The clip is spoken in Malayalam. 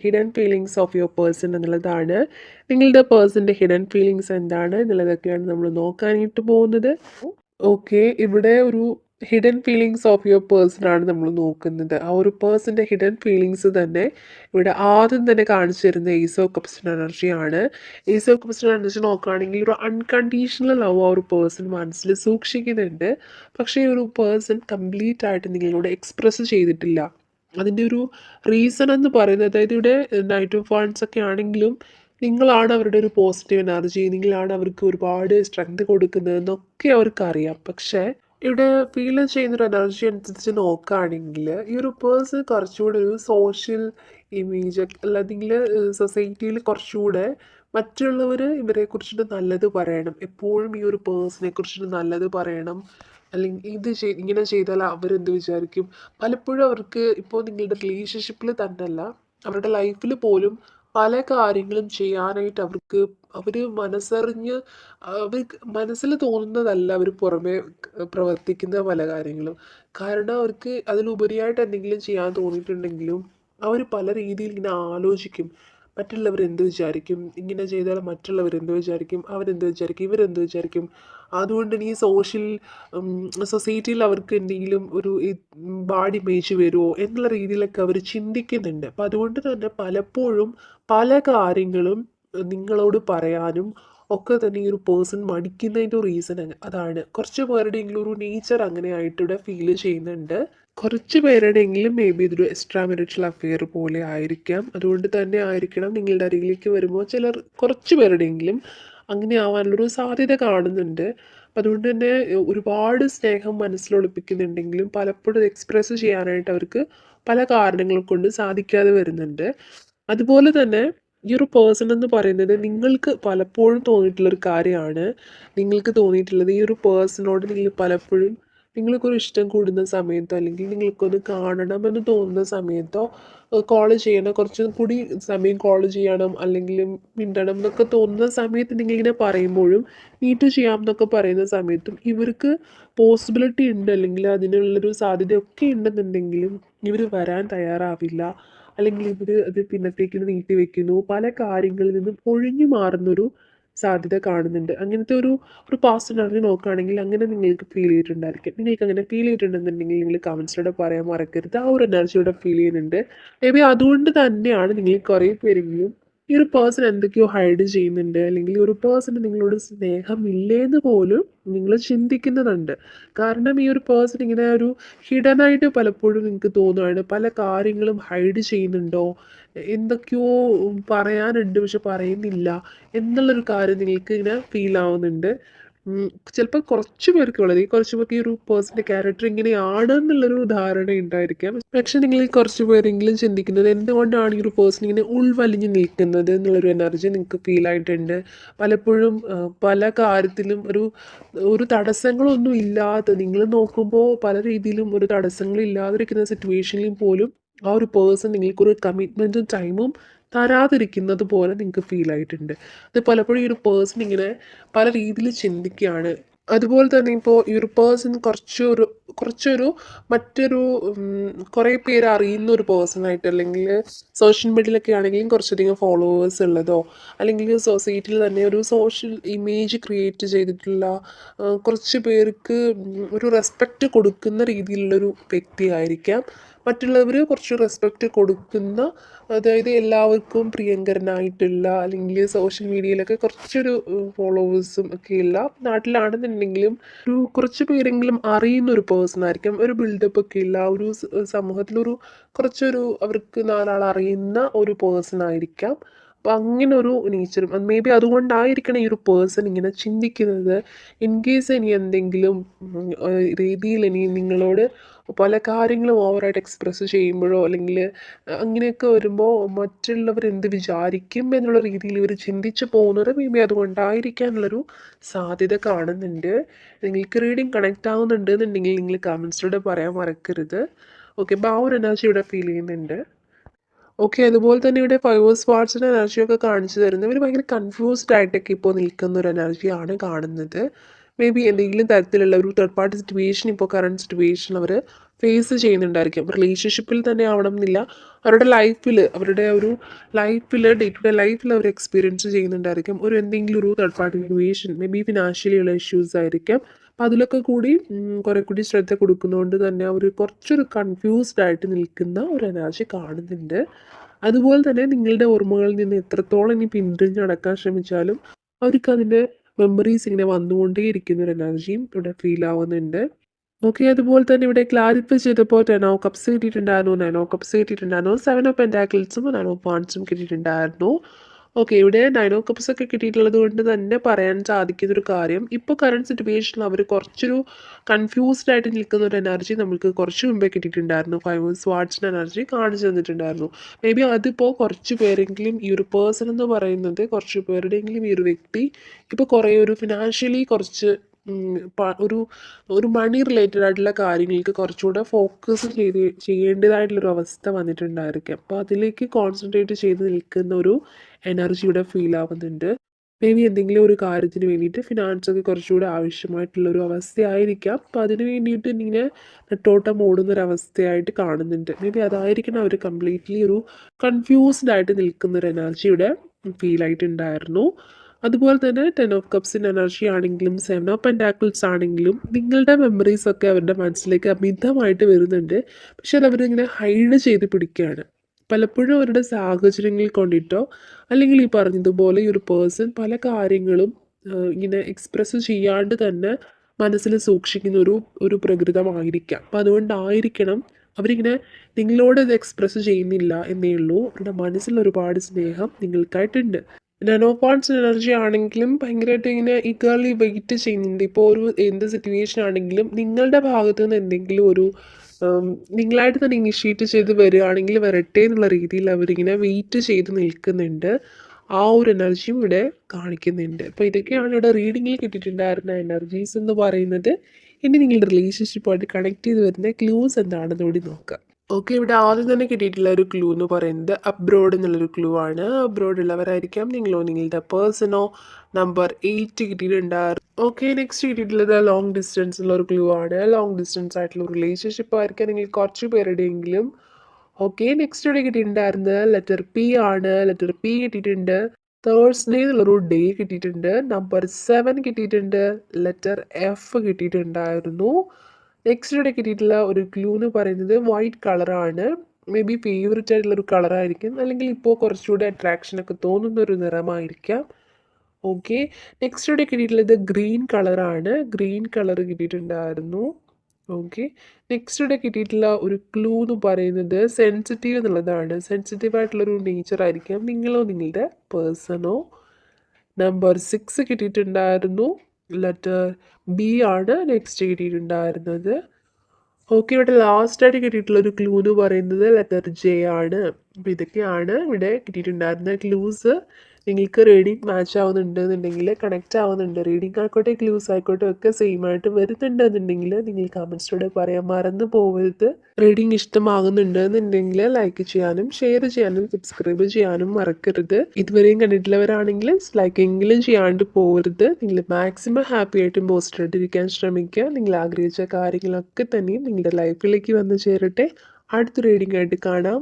Hidden feelings of your person എന്നുള്ളതാണ്. നിങ്ങളുടെ പേഴ്സന്റെ ഹിഡൻ ഫീലിങ്സ് എന്താണ് എന്നുള്ളതൊക്കെയാണ് നമ്മൾ നോക്കാനായിട്ട് പോകുന്നത്. ഓക്കെ ഇവിടെ ഒരു hidden feelings of your person ആണ് നമ്മൾ നോക്കുന്നത്. ആ ഒരു പേഴ്സന്റെ ഹിഡൻ ഫീലിങ്സ് തന്നെ ഇവിടെ ആദ്യം തന്നെ കാണിച്ചു തരുന്ന ഈസോ കപ്സിൻ എനർജിയാണ് ഈസോ കപ്സിൻ എനർജി നോക്കുകയാണെങ്കിൽ ഒരു അൺകണ്ടീഷണൽ ലവ് ആ ഒരു പേഴ്സൺ മനസ്സിൽ സൂക്ഷിക്കുന്നുണ്ട്. പക്ഷേ ഈ ഒരു പേഴ്സൺ കംപ്ലീറ്റ് ആയിട്ട് നിങ്ങളോട് എക്സ്പ്രസ് ചെയ്തിട്ടില്ല. അതിന്റെ ഒരു റീസൺ എന്ന് പറയുന്നത് അതായത് ഇവിടെ നൈറ്റ് ഓഫ് വൺസ് ഒക്കെ ആണെങ്കിലും നിങ്ങളാണ് അവരുടെ ഒരു പോസിറ്റീവ് എനർജി നിങ്ങളാണ് അവർക്ക് ഒരുപാട് സ്ട്രെങ്ത് കൊടുക്കുന്നതെന്നൊക്കെ അവർക്ക് അറിയാം പക്ഷേ ഇവിടെ ഫീൽ ചെയ്യുന്നൊരു എനർജി അനുസരിച്ച് നോക്കുകയാണെങ്കിൽ ഈ ഒരു പേഴ്സൺ കുറച്ചുകൂടെ ഒരു സോഷ്യൽ ഇമേജ് അല്ലെങ്കിൽ സൊസൈറ്റിയിൽ കുറച്ചുകൂടെ മറ്റുള്ളവർ ഇവരെ കുറിച്ചിട്ട് നല്ലത് പറയണം. എപ്പോഴും ഈ ഒരു പേഴ്സണെ കുറിച്ചിട്ട് നല്ലത് പറയണം. അല്ലെങ്കിൽ ഇത് ചെയ് ഇങ്ങനെ ചെയ്താൽ അവരെന്ത് വിചാരിക്കും? പലപ്പോഴും അവർക്ക് ഇപ്പോൾ നിങ്ങളുടെ റിലേഷൻഷിപ്പിൽ തന്നെയല്ല അവരുടെ ലൈഫിൽ പോലും പല കാര്യങ്ങളും ചെയ്യാനായിട്ട് അവർക്ക് അവർ മനസ്സറിഞ്ഞ് അവർക്ക് മനസ്സിൽ തോന്നുന്നതല്ല അവർ പുറമേ പ്രവർത്തിക്കുന്ന പല കാര്യങ്ങളും. കാരണം അവർക്ക് അതിലുപരിയായിട്ട് എന്തെങ്കിലും ചെയ്യാൻ തോന്നിയിട്ടുണ്ടെങ്കിലും അവർ പല രീതിയിൽ ഇങ്ങനെ ആലോചിക്കും. മറ്റുള്ളവർ എന്ത് വിചാരിക്കും? ഇങ്ങനെ ചെയ്താൽ മറ്റുള്ളവർ എന്ത് വിചാരിക്കും? അവരെന്ത് വിചാരിക്കും? ഇവരെന്ത് വിചാരിക്കും? അതുകൊണ്ട് ഇനി സോഷ്യൽ സൊസൈറ്റിയിൽ അവർക്ക് എന്തെങ്കിലും ഒരു ബാഡി ഇമേജ് വരുമോ എന്നുള്ള രീതിയിലൊക്കെ അവർ ചിന്തിക്കുന്നുണ്ട്. അപ്പം അതുകൊണ്ട് തന്നെ പലപ്പോഴും പല കാര്യങ്ങളും നിങ്ങളോട് പറയാനും ഒക്കെ തന്നെ ഈ ഒരു പേഴ്സൺ മടിക്കുന്നതിന്റെ റീസൺ അതാണ്. കുറച്ച് പേരുടെയെങ്കിലും ഒരു നേച്ചർ അങ്ങനെ ആയിട്ട് ഫീൽ ചെയ്യുന്നുണ്ട്. കുറച്ച് പേരുടെയെങ്കിലും മേ ബി ഇതൊരു എക്സ്ട്രാ മെറിറ്റൽ അഫെയർ പോലെ ആയിരിക്കാം. അതുകൊണ്ട് തന്നെ ആയിരിക്കണം നിങ്ങളുടെ അരികിലേക്ക് വരുമ്പോൾ ചിലർ കുറച്ച് പേരുടെയെങ്കിലും അങ്ങനെ ആവാനുള്ളൊരു സാധ്യത കാണുന്നുണ്ട്. അപ്പം അതുകൊണ്ട് തന്നെ ഒരുപാട് സ്നേഹം മനസ്സിലൊളിപ്പിക്കുന്നുണ്ടെങ്കിലും പലപ്പോഴും എക്സ്പ്രസ് ചെയ്യാനായിട്ട് അവർക്ക് പല കാരണങ്ങൾ കൊണ്ട് സാധിക്കാതെ വരുന്നുണ്ട്. അതുപോലെ തന്നെ ഈ ഒരു പേഴ്സൺ എന്ന് പറയുന്നത് നിങ്ങൾക്ക് പലപ്പോഴും തോന്നിയിട്ടുള്ളൊരു കാര്യമാണ്. നിങ്ങൾക്ക് തോന്നിയിട്ടുള്ളത് ഈ ഒരു പേഴ്സണോട് നിങ്ങൾ പലപ്പോഴും നിങ്ങൾക്കൊരു ഇഷ്ടം കൂടുന്ന സമയത്തോ അല്ലെങ്കിൽ നിങ്ങൾക്കൊന്ന് കാണണമെന്ന് തോന്നുന്ന സമയത്തോ കോൾ ചെയ്യണം. കുറച്ച് കൂടി സമയം കോൾ ചെയ്യണം അല്ലെങ്കിൽ മിണ്ടണം എന്നൊക്കെ തോന്നുന്ന സമയത്ത് നിങ്ങളിങ്ങനെ പറയുമ്പോഴും മീറ്റ് ചെയ്യാം എന്നൊക്കെ പറയുന്ന സമയത്തും ഇവർക്ക് പോസിബിലിറ്റി ഉണ്ട് അല്ലെങ്കിൽ അതിനുള്ളൊരു സാധ്യതയൊക്കെ ഉണ്ടെന്നുണ്ടെങ്കിലും ഇവർ വരാൻ തയ്യാറാവില്ല. അല്ലെങ്കിൽ ഇവർ അത് പിന്നത്തേക്ക് നീട്ടി വെക്കുന്നു. പല കാര്യങ്ങളിൽ നിന്നും ഒഴിഞ്ഞു മാറുന്നൊരു സാധ്യത കാണുന്നുണ്ട്. അങ്ങനത്തെ ഒരു ഒരു പാസ്റ്റ് എനർജി നോക്കുകയാണെങ്കിൽ അങ്ങനെ നിങ്ങൾക്ക് ഫീൽ ചെയ്തിട്ടുണ്ടായിരിക്കും. നിങ്ങൾക്ക് അങ്ങനെ ഫീൽ ചെയ്തിട്ടുണ്ടെന്നുണ്ടെങ്കിൽ നിങ്ങൾ കമൻസിലൂടെ പറയാൻ മറക്കരുത്. ആ ഒരു എനർജിയുടെ ഫീൽ ചെയ്യുന്നുണ്ട്. മേ ബി അതുകൊണ്ട് തന്നെയാണ് നിങ്ങൾ കുറേ പേരെങ്കിലും ഈ ഒരു പേഴ്സൺ എന്തൊക്കെയോ ഹൈഡ് ചെയ്യുന്നുണ്ട്. അല്ലെങ്കിൽ ഒരു പേഴ്സൺ നിങ്ങളോട് സ്നേഹമില്ലേന്ന് പോലും നിങ്ങൾ ചിന്തിക്കുന്നുണ്ട്. കാരണം ഈ ഒരു പേഴ്സൺ ഇങ്ങനെ ഒരു ഹിഡനായിട്ട് പലപ്പോഴും നിങ്ങൾക്ക് തോന്നുകയാണ് പല കാര്യങ്ങളും ഹൈഡ് ചെയ്യുന്നുണ്ടോ? എന്തൊക്കെയോ പറയാനുണ്ട് പക്ഷെ പറയുന്നില്ല എന്നുള്ളൊരു കാര്യം നിങ്ങൾക്ക് ഇങ്ങനെ ഫീൽ ആവുന്നുണ്ട് ചിലപ്പോൾ കുറച്ച് പേർക്ക് വളരെ കുറച്ച് പേർക്ക് ഈ ഒരു പേഴ്സന്റെ ക്യാരക്ടർ ഇങ്ങനെയാണ് എന്നുള്ളൊരു ധാരണ ഉണ്ടായിരിക്കാം. പക്ഷെ നിങ്ങൾ കുറച്ച് പേരെങ്കിലും ചിന്തിക്കുന്നത് എന്തുകൊണ്ടാണ് ഈ ഒരു പേഴ്സൺ ഇങ്ങനെ ഉൾവലിഞ്ഞ് നിൽക്കുന്നത് എന്നുള്ളൊരു എനർജി നിങ്ങൾക്ക് ഫീൽ ആയിട്ടുണ്ട്. പലപ്പോഴും പല കാര്യത്തിലും ഒരു ഒരു തടസ്സങ്ങളൊന്നും ഇല്ലാത്ത നിങ്ങൾ നോക്കുമ്പോൾ പല രീതിയിലും ഒരു തടസ്സങ്ങളില്ലാതിരിക്കുന്ന സിറ്റുവേഷനിൽ പോലും ആ ഒരു പേഴ്സൺ നിങ്ങൾക്കൊരു കമ്മിറ്റ്മെന്റും ടൈമും തരാതിരിക്കുന്നത് പോലെ നിങ്ങൾക്ക് ഫീൽ ആയിട്ടുണ്ട്. അത് പലപ്പോഴും ഈ ഒരു പേഴ്സൺ ഇങ്ങനെ പല രീതിയിൽ ചിന്തിക്കുകയാണ്. അതുപോലെ തന്നെ ഇപ്പോൾ ഈ ഒരു പേഴ്സൺ കുറച്ചൊരു കുറച്ചൊരു മറ്റൊരു കുറേ പേര് അറിയുന്ന ഒരു പേഴ്സണായിട്ട് അല്ലെങ്കിൽ സോഷ്യൽ മീഡിയയിലൊക്കെ ആണെങ്കിലും കുറച്ചധികം ഫോളോവേഴ്സ് ഉള്ളതോ അല്ലെങ്കിൽ സൊസൈറ്റിയിൽ തന്നെ ഒരു സോഷ്യൽ ഇമേജ് ക്രിയേറ്റ് ചെയ്തിട്ടുള്ള കുറച്ച് പേർക്ക് ഒരു റെസ്പെക്റ്റ് കൊടുക്കുന്ന രീതിയിലുള്ളൊരു വ്യക്തിയായിരിക്കാം മറ്റുള്ളവർ കുറച്ച് റെസ്പെക്റ്റ് കൊടുക്കുന്ന അതായത് എല്ലാവർക്കും പ്രിയങ്കരനായിട്ടുള്ള അല്ലെങ്കിൽ സോഷ്യൽ മീഡിയയിലൊക്കെ കുറച്ചൊരു ഫോളോവേഴ്സും ഒക്കെ ഉള്ള നാട്ടിലാണെന്നുണ്ടെങ്കിലും ഒരു കുറച്ച് പേരെങ്കിലും അറിയുന്ന ഒരു പേഴ്സൺ ആയിരിക്കും. ഒരു ബിൽഡപ്പ് ഒക്കെ ഇല്ല ഒരു സമൂഹത്തിലൊരു കുറച്ചൊരു അവർക്ക് നാലാൾ അറിയുന്ന ഒരു പേഴ്സൺ ആയിരിക്കാം. അപ്പം അങ്ങനെ ഒരു നേച്ചറും മേ ബി അതുകൊണ്ടായിരിക്കണം ഈ ഒരു പേഴ്സൺ ഇങ്ങനെ ചിന്തിക്കുന്നത്. ഇൻ കേസ് ഇനി എന്തെങ്കിലും രീതിയിൽ ഇനി നിങ്ങളോട് പല കാര്യങ്ങളും ഓവറായിട്ട് എക്സ്പ്രസ് ചെയ്യുമ്പോഴോ അല്ലെങ്കിൽ അങ്ങനെയൊക്കെ വരുമ്പോൾ മറ്റുള്ളവർ എന്ത് വിചാരിക്കും എന്നുള്ള രീതിയിൽ ഇവർ ചിന്തിച്ച് പോകുന്നത് മേ ബി അതുകൊണ്ടായിരിക്കാനുള്ളൊരു സാധ്യത കാണുന്നുണ്ട്. നിങ്ങൾക്ക് റീഡിങ് കണക്റ്റ് ആവുന്നുണ്ട് എന്നുണ്ടെങ്കിൽ നിങ്ങൾ കമൻസിലൂടെ പറയാൻ മറക്കരുത്. ഓക്കെ അപ്പോൾ ആ ഒരു എനർജി ഇവിടെ ഫീൽ ചെയ്യുന്നുണ്ട്. ഓക്കെ അതുപോലെ തന്നെ ഇവിടെ ഫൈവേഴ്സ് പാർട്സിന്റെ എനർജിയൊക്കെ കാണിച്ചു തരുന്നത്. ഇവർ ഭയങ്കര കൺഫ്യൂസ്ഡ് ആയിട്ടൊക്കെ ഇപ്പോൾ നിൽക്കുന്ന ഒരു എനർജിയാണ് കാണുന്നത്. മേ ബി എന്തെങ്കിലും തരത്തിലുള്ള ഒരു തേർഡ് പാർട്ടി സിറ്റുവേഷൻ ഇപ്പോൾ കറണ്ട് സിറ്റുവേഷൻ അവർ ഫേസ് ചെയ്യുന്നുണ്ടായിരിക്കും. റിലേഷൻഷിപ്പിൽ തന്നെ ആവണം എന്നില്ല. അവരുടെ ലൈഫിൽ അവരുടെ ഒരു ലൈഫിൽ ഡേ ടു ഡേ ലൈഫിൽ അവർ എക്സ്പീരിയൻസ് ചെയ്യുന്നുണ്ടായിരിക്കും. ഒരു എന്തെങ്കിലും ഒരു third party situation maybe financially ഉള്ള ഇഷ്യൂസ് ആയിരിക്കും. അപ്പം അതിലൊക്കെ കൂടി കുറെ കൂടി ശ്രദ്ധ കൊടുക്കുന്നതുകൊണ്ട് തന്നെ അവർ കുറച്ചൊരു കൺഫ്യൂസ്ഡ് ആയിട്ട് നിൽക്കുന്ന ഒരു എനർജി കാണുന്നുണ്ട്. അതുപോലെ തന്നെ നിങ്ങളുടെ ഓർമ്മകളിൽ നിന്ന് എത്രത്തോളം ഇനി പിന്തിരിഞ്ഞ് നടക്കാൻ ശ്രമിച്ചാലും അവർക്ക് അതിന്റെ മെമ്മറീസ് ഇങ്ങനെ വന്നുകൊണ്ടേ ഇരിക്കുന്ന ഒരു എനർജിയും ഇവിടെ ഫീൽ ആവുന്നുണ്ട്. ഓക്കെ അതുപോലെ തന്നെ ഇവിടെ ക്ലാരിഫൈ ചെയ്തപ്പോൾ ടെനോ കപ്സ് കിട്ടിയിട്ടുണ്ടായിരുന്നു നൈനോ കപ്സ് കിട്ടിയിട്ടുണ്ടായിരുന്നു സെവൻ ഓഫ് പെന്റാക്കിൾസും നൈനോ പാൻസും കിട്ടിയിട്ടുണ്ടായിരുന്നു. ഓക്കെ ഇവിടെ നൈനോ കപ്സ് ഒക്കെ കിട്ടിയിട്ടുള്ളത് കൊണ്ട് തന്നെ പറയാൻ സാധിക്കുന്ന ഒരു കാര്യം. ഇപ്പോൾ കറണ്ട് സിറ്റുവേഷനിൽ അവർ കുറച്ചൊരു കൺഫ്യൂസ്ഡ് ആയിട്ട് നിൽക്കുന്ന ഒരു എനർജി നമുക്ക് കുറച്ച് മുമ്പേ കിട്ടിയിട്ടുണ്ടായിരുന്നു. ഫൈവ് സ്വാട്സിന്റെ എനർജി കാണിച്ചു തന്നിട്ടുണ്ടായിരുന്നു. മേ ബി അതിപ്പോൾ കുറച്ച് പേരെങ്കിലും ഈ ഒരു പേഴ്സൺ എന്ന് പറയുന്നത് കുറച്ച് പേരുടെയെങ്കിലും ഈ ഒരു വ്യക്തി ഇപ്പോൾ കുറേ ഒരു ഫിനാൻഷ്യലി കുറച്ച് ഒരു ഒരു മണി റിലേറ്റഡ് ആയിട്ടുള്ള കാര്യങ്ങൾക്ക് കുറച്ചുകൂടെ ഫോക്കസ് ചെയ്ത് ചെയ്യേണ്ടതായിട്ടുള്ളൊരു അവസ്ഥ വന്നിട്ടുണ്ടായിരിക്കും. അപ്പോൾ അതിലേക്ക് കോൺസെൻട്രേറ്റ് ചെയ്ത് നിൽക്കുന്ന ഒരു എനർജി ഇവിടെ ഫീൽ ആവുന്നുണ്ട്. മേ ബി എന്തെങ്കിലും ഒരു കാര്യത്തിന് വേണ്ടിയിട്ട് ഫിനാൻസ് ഒക്കെ കുറച്ചുകൂടെ ആവശ്യമായിട്ടുള്ളൊരു അവസ്ഥയായിരിക്കാം. അപ്പോൾ അതിന് വേണ്ടിയിട്ട് ഇങ്ങനെ നെട്ടോട്ടം ഓടുന്നൊരവസ്ഥയായിട്ട് കാണുന്നുണ്ട്. മേ ബി അതായിരിക്കണം അവർ കംപ്ലീറ്റ്ലി ഒരു കൺഫ്യൂസ്ഡ് ആയിട്ട് നിൽക്കുന്നൊരു എനർജി ഇവിടെ ഫീൽ ആയിട്ടുണ്ടായിരുന്നു. അതുപോലെ തന്നെ ടെൻ ഓഫ് കപ്സിന്റെ എനർജി ആണെങ്കിലും സെവൻ ഓഫ് പെന്റാക്കിൾസ് ആണെങ്കിലും നിങ്ങളുടെ മെമ്മറീസ് ഒക്കെ അവരുടെ മനസ്സിലേക്ക് അമിതമായിട്ട് വരുന്നുണ്ട്. പക്ഷെ അതവരിങ്ങനെ ഹൈഡ് ചെയ്ത് പിടിക്കുകയാണ്. പലപ്പോഴും അവരുടെ സാഹചര്യങ്ങൾ കൊണ്ടിട്ടോ അല്ലെങ്കിൽ ഈ പറഞ്ഞതുപോലെ ഈ ഒരു പേഴ്സൺ പല കാര്യങ്ങളും ഇങ്ങനെ എക്സ്പ്രസ് ചെയ്യാണ്ട് തന്നെ മനസ്സിൽ സൂക്ഷിക്കുന്ന ഒരു ഒരു പ്രകൃതമായിരിക്കാം. അപ്പം അതുകൊണ്ടായിരിക്കണം അവരിങ്ങനെ നിങ്ങളോട് ഇത് എക്സ്പ്രസ് ചെയ്യുന്നില്ല എന്നേ ഉള്ളൂ. അവരുടെ മനസ്സിൽ ഒരുപാട് സ്നേഹം നിങ്ങൾക്കായിട്ടുണ്ട്. നനോപാർട്സ് എനർജി ആണെങ്കിലും ഭയങ്കരമായിട്ട് ഇങ്ങനെ ഈഗർലി വെയിറ്റ് ചെയ്യുന്നുണ്ട്. ഇപ്പോൾ ഒരു എന്ത് സിറ്റുവേഷൻ ആണെങ്കിലും നിങ്ങളുടെ ഭാഗത്ത് നിന്ന് എന്തെങ്കിലും ഒരു നിങ്ങളായിട്ട് തന്നെ ഇനിഷ്യേറ്റ് ചെയ്ത് വരികയാണെങ്കിൽ വരട്ടെ എന്നുള്ള രീതിയിൽ അവരിങ്ങനെ വെയിറ്റ് ചെയ്ത് നിൽക്കുന്നുണ്ട്. ആ ഒരു എനർജിയും ഇവിടെ കാണിക്കുന്നുണ്ട്. അപ്പോൾ ഇതൊക്കെയാണ് ഇവിടെ റീഡിങ്ങിൽ കിട്ടിയിട്ടുണ്ടായിരുന്ന എനർജീസ് എന്ന് പറയുന്നത്. ഇനി നിങ്ങളുടെ റിലേഷൻഷിപ്പായിട്ട് കണക്ട് ചെയ്ത് വരുന്ന ക്ലൂസ് എന്താണെന്ന് കൂടി നോക്കാം. ഓക്കെ ഇവിടെ ആദ്യം തന്നെ കിട്ടിയിട്ടുള്ള ഒരു ക്ലൂ എന്ന് പറയുന്നത് അബ്രോഡ് എന്നുള്ളൊരു ക്ലൂ ആണ്. അബ്രോഡ് ഉള്ളവരായിരിക്കാം. നിങ്ങളോ നിങ്ങളുടെ പേഴ്സണോ നമ്പർ എയ്റ്റ് കിട്ടിയിട്ടുണ്ടായിരുന്നു. ഓക്കെ നെക്സ്റ്റ് കിട്ടിയിട്ടുള്ളത് ലോങ് ഡിസ്റ്റൻസ് ഉള്ള ഒരു ക്ലൂ ആണ്. ലോങ് ഡിസ്റ്റൻസ് ആയിട്ടുള്ള ഒരു റിലേഷൻഷിപ്പ് ആയിരിക്കാം നിങ്ങൾ കുറച്ച് പേരുടെയെങ്കിലും. ഓക്കെ നെക്സ്റ്റ് ഇവിടെ കിട്ടിയിട്ടുണ്ടായിരുന്നത് ലെറ്റർ പി ആണ്. ലെറ്റർ പി കിട്ടിയിട്ടുണ്ട്. തേഴ്സ്ഡേ എന്നുള്ളൊരു ഡേ കിട്ടിയിട്ടുണ്ട്. നമ്പർ സെവൻ കിട്ടിയിട്ടുണ്ട്. ലെറ്റർ എഫ് കിട്ടിയിട്ടുണ്ടായിരുന്നു. നെക്സ്റ്റ് ഇവിടെ കിട്ടിയിട്ടുള്ള ഒരു ക്ലൂ എന്ന് പറയുന്നത് വൈറ്റ് കളറാണ് മേ ബി ഫേവററ്റ് ആയിട്ടുള്ള ഒരു കളറായിരിക്കും അല്ലെങ്കിൽ ഇപ്പോൾ കുറച്ചുകൂടെ അട്രാക്ഷൻ ഒക്കെ തോന്നുന്ന ഒരു നിറമായിരിക്കാം. ഓക്കെ നെക്സ്റ്റ് ഇവിടെ കിട്ടിയിട്ടുള്ളത് ഗ്രീൻ കളറാണ് ഗ്രീൻ കളർ കിട്ടിയിട്ടുണ്ടായിരുന്നു. ഓക്കെ നെക്സ്റ്റ് ഇവിടെ കിട്ടിയിട്ടുള്ള ഒരു ക്ലൂ എന്ന് പറയുന്നത് സെൻസിറ്റീവ് എന്നുള്ളതാണ്. സെൻസിറ്റീവ് ആയിട്ടുള്ളൊരു നേച്ചർ ആയിരിക്കാം നിങ്ങളോ നിങ്ങളുടെ പേഴ്സണോ നമ്പർ സിക്സ് കിട്ടിയിട്ടുണ്ടായിരുന്നു. ലെറ്റർ ബി ആണ് നെക്സ്റ്റ് കിട്ടിയിട്ടുണ്ടായിരുന്നത് ഓക്കെ ഇവിടെ ലാസ്റ്റ് ആയിട്ട് കിട്ടിയിട്ടുള്ള ഒരു ക്ലൂ എന്ന് പറയുന്നത് ലെറ്റർ ജെ ആണ്. അപ്പോൾ ഇതൊക്കെയാണ് ഇവിടെ കിട്ടിയിട്ടുണ്ടായിരുന്ന ക്ലൂസ് നിങ്ങൾക്ക് റീഡിങ് മാച്ച് ആവുന്നുണ്ട് എന്നുണ്ടെങ്കിൽ കണക്റ്റ് ആവുന്നുണ്ട്. റീഡിങ് ആയിക്കോട്ടെ ക്ലൂസ് ആയിക്കോട്ടെ ഒക്കെ സെയിം ആയിട്ട് വരുന്നുണ്ട് എന്നുണ്ടെങ്കിൽ നിങ്ങൾ കമൻസിലൂടെ പറയാൻ മറന്നു പോകരുത് റീഡിങ് ഇഷ്ടമാകുന്നുണ്ട് എന്നുണ്ടെങ്കിൽ ലൈക്ക് ചെയ്യാനും ഷെയർ ചെയ്യാനും സബ്സ്ക്രൈബ് ചെയ്യാനും മറക്കരുത്. ഇതുവരെയും കണ്ടിട്ടുള്ളവരാണെങ്കിൽ ലൈക്കെങ്കിലും ചെയ്യാണ്ട് പോകരുത് നിങ്ങൾ മാക്സിമം ഹാപ്പി ആയിട്ടും പോസിറ്റീവ് ആയിട്ടിരിക്കാൻ ശ്രമിക്കുക. നിങ്ങൾ ആഗ്രഹിച്ച കാര്യങ്ങളൊക്കെ തന്നെയും നിങ്ങളുടെ ലൈഫിലേക്ക് വന്ന് ചേരട്ടെ. അടുത്ത റീഡിംഗ് ആയിട്ട് കാണാം.